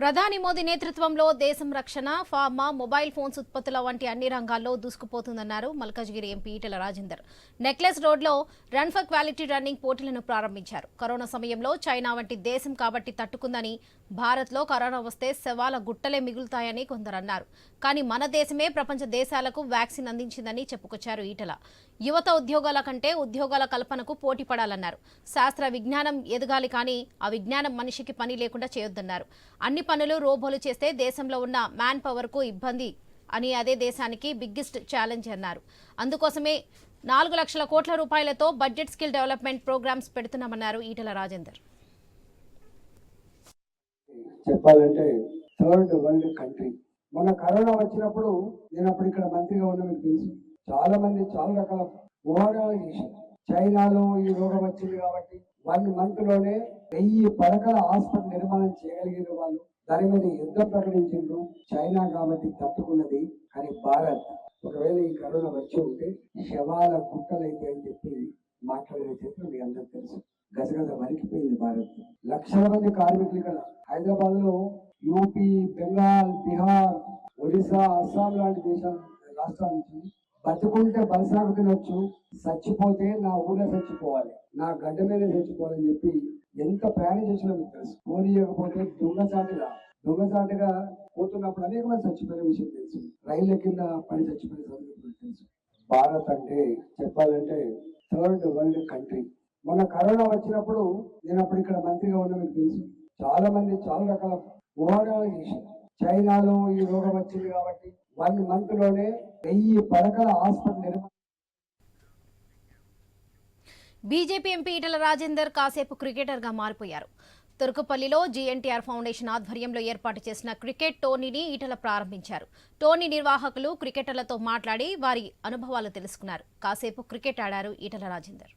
ప్రధాని మోదీ నేతృత్వంలో దేశం రక్షణ ఫార్మా మొబైల్ ఫోన్స్ ఉత్పత్తుల వంటి అన్ని రంగాల్లో దూసుకుపోతుందన్నారు మల్కాజ్గిరి ఎంపీ ఈటల రాజేందర్. నెక్లెస్ రోడ్లో రన్ ఫర్ క్వాలిటీ రన్నింగ్ పోటీలను ప్రారంభించారు. కరోనా సమయంలో చైనా వంటి దేశం కాబట్టి తట్టుకుందని భారత్లో కరోనా వస్తే శవాల గుట్టలే మిగులుతాయని కొందరన్నారు. కానీ మన దేశమే ప్రపంచ దేశాలకు వ్యాక్సిన్ అందించిందని చెప్పుకొచ్చారు ఈటల. యువత ఉద్యోగాల కంటే ఉద్యోగాల కల్పనకు పోటీ పడాలన్నారు. శాస్త్ర విజ్ఞానం ఎదగాలి కానీ ఆ విజ్ఞానం మనిషికి పని లేకుండా చేయొద్దన్నారు. అన్ని పనులు రోబోలు చేస్తే దేశంలో ఉన్న మ్యాన్ పవర్కు ఇబ్బంది అని అదే దేశానికి బిగ్గెస్ట్ ఛాలెంజ్ అన్నారు. అందుకోసమే నాలుగు లక్షల కోట్ల రూపాయలతో బడ్జెట్ స్కిల్ డెవలప్మెంట్ ప్రోగ్రామ్స్ పెడుతున్నామన్నారు ఈటల రాజేందర్. చెప్పాలంటే థర్డ్ వరల్డ్ కంట్రీ. మొన్న కరోనా వచ్చినప్పుడు నేను అప్పుడు ఇక్కడ మంత్రిగా ఉన్న మీకు తెలుసు. చాలా మంది చాలా రకాల ఊహాగానాలు చేశారు. చైనాలో ఈ రోగం వచ్చింది కాబట్టి వన్ మంత్లోనే వెయ్యి పడకల హాస్పిటల్ నిర్మాణం చేయగలిగిన వాళ్ళు. దాని మీద యుద్ధం ప్రకటించిండ్రు. చైనా కాబట్టి తట్టుకున్నది కానీ భారత్. ఒకవేళ ఈ కరోనా వచ్చి ఉంటే శవాల గుట్టలైతే అని చెప్పి మాట్లాడిన చరిత్ర మీ అందరికి తెలుసు. గజగజ వణికిపోయింది భారత్. లక్షల మంది కార్మికులు ఇక్కడ. హైదరాబాద్లో యూపీ బెంగాల్ బీహార్ ఒడిశా అస్సాం లాంటి దేశాల రాష్ట్రాల నుంచి బతుకుంటే బలసాగు తినొచ్చు. చచ్చిపోతే నా ఊళ్ళో చచ్చిపోవాలి. నా గడ్డ మీద చచ్చిపోవాలని చెప్పి ఎంత ప్రయాణం చేసినా మీకు తెలుసు. పోనీయకపోతే దొంగచాటుగా దొంగచాటుగా పోతున్నప్పుడు అనేక మంది చచ్చిపోయిన విషయం తెలుసు. రైళ్ళ కింద పని చచ్చిపోయిన సందర్భం తెలుసు. భారత్ అంటే చెప్పాలంటే థర్డ్ వరల్డ్ కంట్రీ. మొన్న కరోనా వచ్చినప్పుడు నేను అప్పుడు ఇక్కడ మంత్రిగా ఉన్న మీకు తెలుసు. చాలా మంది చాలా రకాల ఊహాగానాలు చేశారు. చైనాలో ఈ రోగం వచ్చింది కాబట్టి వన్ మంత్లోనే వెయ్యి పడకల హాస్పిటల్ నిర్మాణం బీజేపీ ఎంపీ ఈటల రాజేందర్ కాసేపు క్రికెటర్గా మారిపోయారు. తుర్కుపల్లిలో జీఎన్టీఆర్ ఫౌండేషన్ ఆధ్వర్యంలో ఏర్పాటు చేసిన క్రికెట్ టోర్నీని ఈటల ప్రారంభించారు. టోర్నీ నిర్వాహకులు క్రికెటర్లతో మాట్లాడి వారి అనుభవాలు తెలుసుకున్నారు. కాసేపు క్రికెట్ ఆడారు ఈటల రాజేందర్.